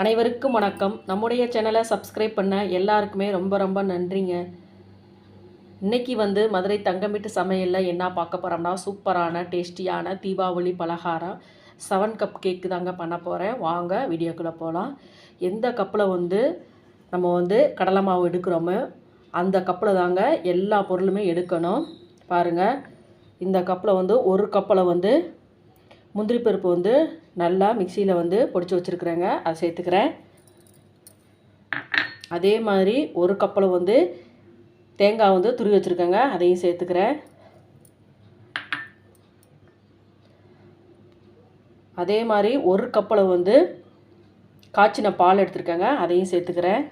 அனைவருக்கும் வணக்கம். நம்முடைய சேனலை சப்ஸ்கிரைப் பண்ண எல்லாருக்குமே ரொம்ப ரொம்ப நன்றிங்க. இன்னைக்கு வந்து மதுரை தங்கமிட்டு சமையலில் என்ன பார்க்க போகிறோம்னா சூப்பரான டேஸ்டியான தீபாவளி பலகாரம். செவன் கப் கேக்கு தாங்க பண்ண போகிறேன் வாங்க வீடியோக்குள்ளே போகலாம் எந்த கப்பில் வந்து நம்ம வந்து கடலை மாவு எடுக்கிறோமோ அந்த கப்பில் தாங்க எல்லா பொருளுமே எடுக்கணும். பாருங்கள் இந்த கப்பில் வந்து ஒரு கப்பில் வந்து முந்திரி பருப்பு வந்து நல்லா மிக்சியில் வந்து பொடிச்சு வச்சுருக்குறேங்க. அதை சேர்த்துக்கிறேன். அதே மாதிரி ஒரு கப்பில் வந்து தேங்காய் வந்து துருவி வச்சுருக்கேங்க. அதையும் சேர்த்துக்கிறேன். அதே மாதிரி ஒரு கப்பில் வந்து காய்ச்சின பால் எடுத்துருக்கேங்க. அதையும் சேர்த்துக்கிறேன்.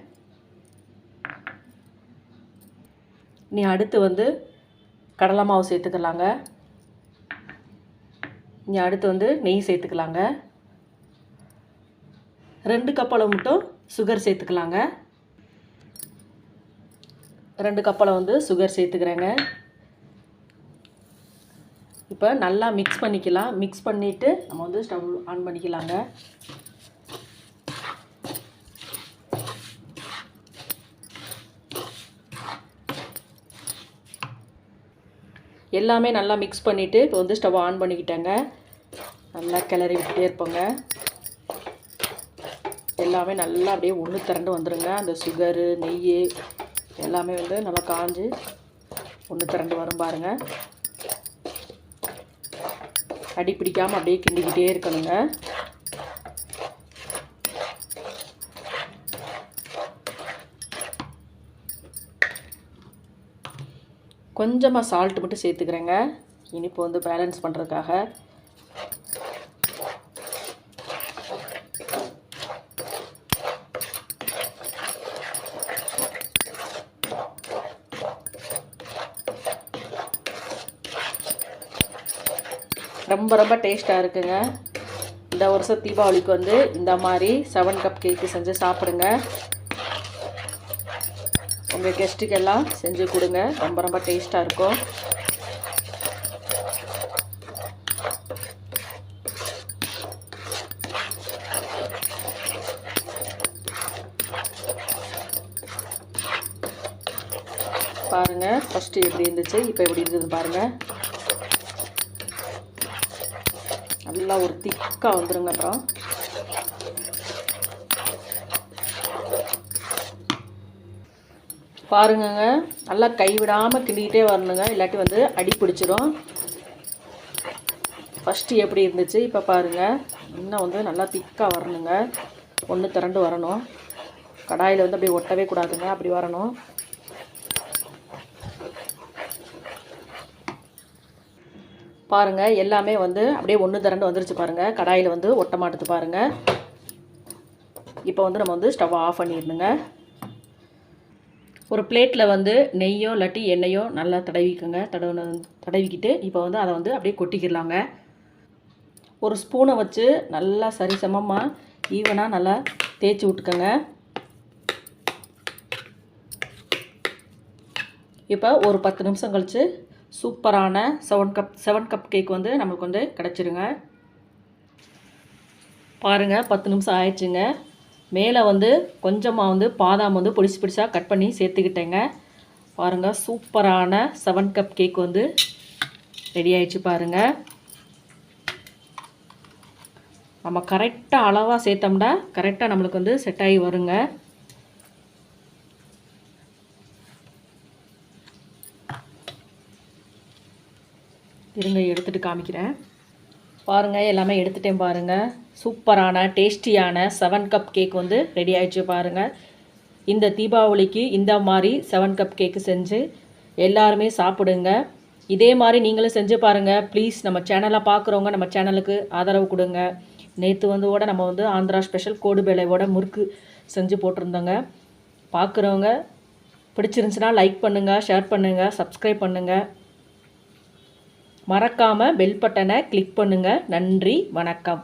நீ அடுத்து வந்து கடலை மாவு சேர்த்துக்கலாங்க. இங்கே அடுத்து வந்து நெய் சேர்த்துக்கலாங்க. ரெண்டு கப்பளம் மட்டும் சுகர் சேர்த்துக்கலாங்க. ரெண்டு கப்பளை வந்து சுகர் சேர்த்துக்கிறேங்க. இப்போ நல்லா மிக்ஸ் பண்ணிக்கலாம். மிக்ஸ் பண்ணிவிட்டு நம்ம வந்து ஸ்டவ் ஆன் பண்ணிக்கலாங்க. எல்லாமே நல்லா மிக்ஸ் பண்ணிவிட்டு இப்போ வந்து ஸ்டவ் ஆன் பண்ணிக்கிட்டேங்க. நல்லா கிளறி விட்டுட்டே இருப்போங்க. எல்லாமே நல்லா அப்படியே ஒன்று திரண்டு வந்துடுங்க அந்த சுகரு நெய் எல்லாமே வந்து நல்லா காஞ்சு ஒன்று திரண்டு வரும் பாருங்கள் அடி பிடிக்காமல் அப்படியே கிண்டிக்கிட்டே இருக்கணுங்க. கொஞ்சமாக சால்ட்டு மட்டும் சேர்த்துக்கிறேங்க. இனிப்பு வந்து பேலன்ஸ் பண்ணுறதுக்காக ரொம்ப ரொம்ப டேஸ்ட்டாக இருக்குங்க. இந்த வருஷம் தீபாவளிக்கு வந்து இந்த மாதிரி செவன் கப் கேக்கு செஞ்சு சாப்பிடுங்க. உங்கள் கெஸ்ட்டுக்கெல்லாம் செஞ்சு கொடுங்க. ரொம்ப ரொம்ப டேஸ்ட்டாக இருக்கும். பாருங்கள் ஃபஸ்ட்டு எப்படி இருந்துச்சு இப்போ எப்படி இருந்தது பாருங்கள் நல்லா ஒரு திக்காக வந்துருங்க அப்புறம். பாருங்கங்க. நல்லா கைவிடாமல் கிண்டிக்கிட்டே வரணுங்க. இல்லாட்டி வந்து அடி பிடிச்சிரும். ஃபஸ்ட்டு எப்படி இருந்துச்சு? இப்போ பாருங்கள் இன்னும் வந்து நல்லா திக்காக வரணுங்க. ஒன்று திரண்டு வரணும். கடாயில் வந்து அப்படியே ஒட்டவே கூடாதுங்க. அப்படி வரணும். பாருங்கள் எல்லாமே வந்து அப்படியே ஒன்று திரண்டு வந்துருச்சு பாருங்கள் கடாயில் வந்து ஒட்ட மாட்டுது பாருங்கள் இப்போ வந்து நம்ம வந்து ஸ்டவ் ஆஃப் பண்ணிடணுங்க. ஒரு பிளேட்டில் வந்து நெய்யோ இல்லாட்டி எண்ணெயோ நல்லா தடவிக்கோங்க. தடவின தடவிக்கிட்டு இப்போ வந்து அதை வந்து அப்படியே கொட்டிக்கிடலாங்க. ஒரு ஸ்பூனை வச்சு நல்லா சரிசமமாக ஈவனாக நல்லா தேய்ச்சி விட்டுக்கோங்க. இப்போ ஒரு பத்து நிமிஷம் கழித்து சூப்பரான seven cup seven cup cake வந்து நம்மளுக்கு வந்து கிடச்சிருங்க. பாருங்கள் பத்து நிமிஷம் ஆயிடுச்சுங்க. மேலே வந்து கொஞ்சமாக வந்து பாதாம் வந்து பொடிசு பிடிச்சாக கட் பண்ணி சேர்த்துக்கிட்டேங்க. பாருங்கள் சூப்பரான செவன் கப் கேக் வந்து ரெடி ஆயிடுச்சு பாருங்கள் நம்ம கரெக்டாக அளவாக சேர்த்தோம்னா கரெக்டாக நம்மளுக்கு வந்து செட் ஆகி வருங்க. இருங்க எடுத்துகிட்டு காமிக்கிறேன். பாருங்கள் எல்லாமே எடுத்துட்டேன் பாருங்கள் சூப்பரான டேஸ்டியான செவன் கப் கேக் வந்து ரெடி ஆகிடுச்சு பாருங்கள் இந்த தீபாவளிக்கு இந்த மாதிரி செவன் கப் கேக்கு செஞ்சு எல்லாருமே சாப்பிடுங்க. இதே மாதிரி நீங்களும் செஞ்சு பாருங்கள் ப்ளீஸ் நம்ம சேனலை பார்க்குறவங்க நம்ம சேனலுக்கு ஆதரவு கொடுங்க. நேற்று வந்து கூட நம்ம வந்து ஆந்திரா ஸ்பெஷல் கோடு வேலையோட முறுக்கு செஞ்சு போட்டிருந்தோங்க. பார்க்குறவங்க பிடிச்சிருந்துச்சுன்னா லைக் பண்ணுங்கள் ஷேர் பண்ணுங்கள் சப்ஸ்கிரைப் பண்ணுங்கள் மறக்காமல் பெல் பட்டனை கிளிக் பண்ணுங்கள் நன்றி வணக்கம்.